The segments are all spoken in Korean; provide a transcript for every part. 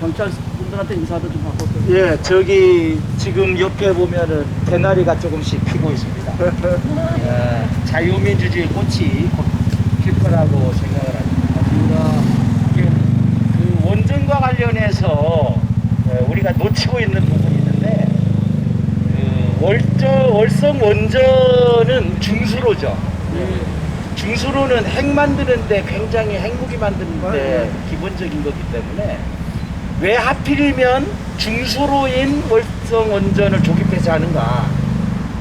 경찰 분들한테 인사도 좀 하고 또 예, 저기 지금 옆에 보면은 대나리가 조금씩 피고 있습니다. 예, 자유민주주의 꽃이 곧필 거라고 생각을 합니다. 이게 그 원전과 관련해서 예, 우리가 놓치고 있는 부분이 있는데 그 월저, 월성 원전은 중수로죠. 중수로는 핵 만드는데 굉장히 핵무기 만드는데 기본적인 거기 때문에 왜 하필이면 중수로인 월성 원전을 조립해서 하는가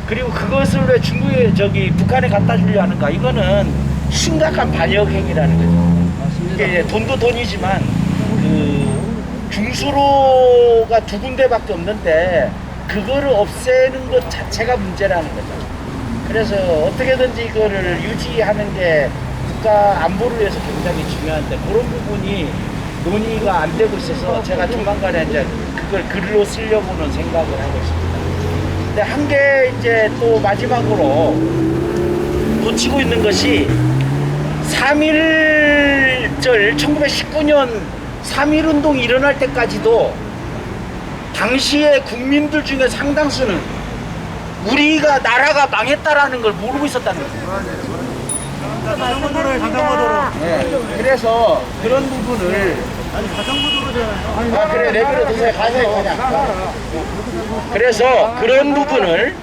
그리고 그것을 왜 중국에 저기 북한에 갖다 주려 하는가 이거는 심각한 반역 행위라는 거죠. 이게 돈도 돈이지만 그 중수로가 두 군데밖에 없는데 그거를 없애는 것 자체가 문제라는 거죠. 그래서 어떻게든지 이거를 유지하는 게 국가 안보를 위해서 굉장히 중요한데 그런 부분이 논의가 안 되고 있어서 제가 조만간에 이제 그걸 글로 쓰려고는 생각을 하고 있습니다. 근데 한 개 이제 또 마지막으로 놓치고 있는 것이 3.1절 1919년 3.1 운동이 일어날 때까지도 당시에 국민들 중에 상당수는 우리가 나라가 망했다라는 걸 모르고 있었다는 거예요. 자전거 도로에 자전거 도로. 네. 그래서 그런 부분을 아니 자전거 도로잖아요. 아 그래 내비로 드세요 가세요 그냥 그래서 그런 부분을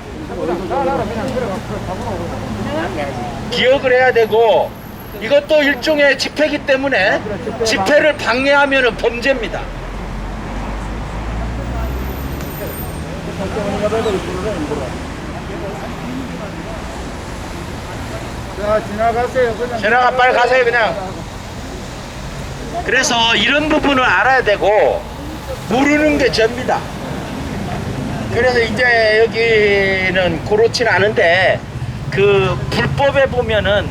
기억을 해야 되고 이것도 일종의 집회이기 때문에 집회를 방해하면 범죄입니다 자 지나가세요. 그냥. 전화가 빨리 가세요 그냥 그래서 이런 부분을 알아야 되고 모르는 게 죄입니다 그래서 이제 여기는 그렇진 않은데 그 불법에 보면은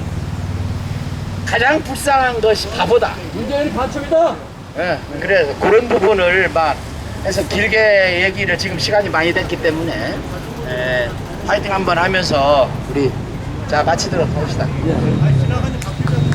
가장 불쌍한 것이 바보다 문재인이 반첩이다. 예, 그래서 그런 부분을 막 해서 길게 얘기를 지금 시간이 많이 됐기 때문에 예, 파이팅 한번 하면서 우리 자 같이 들어봅시다. 예.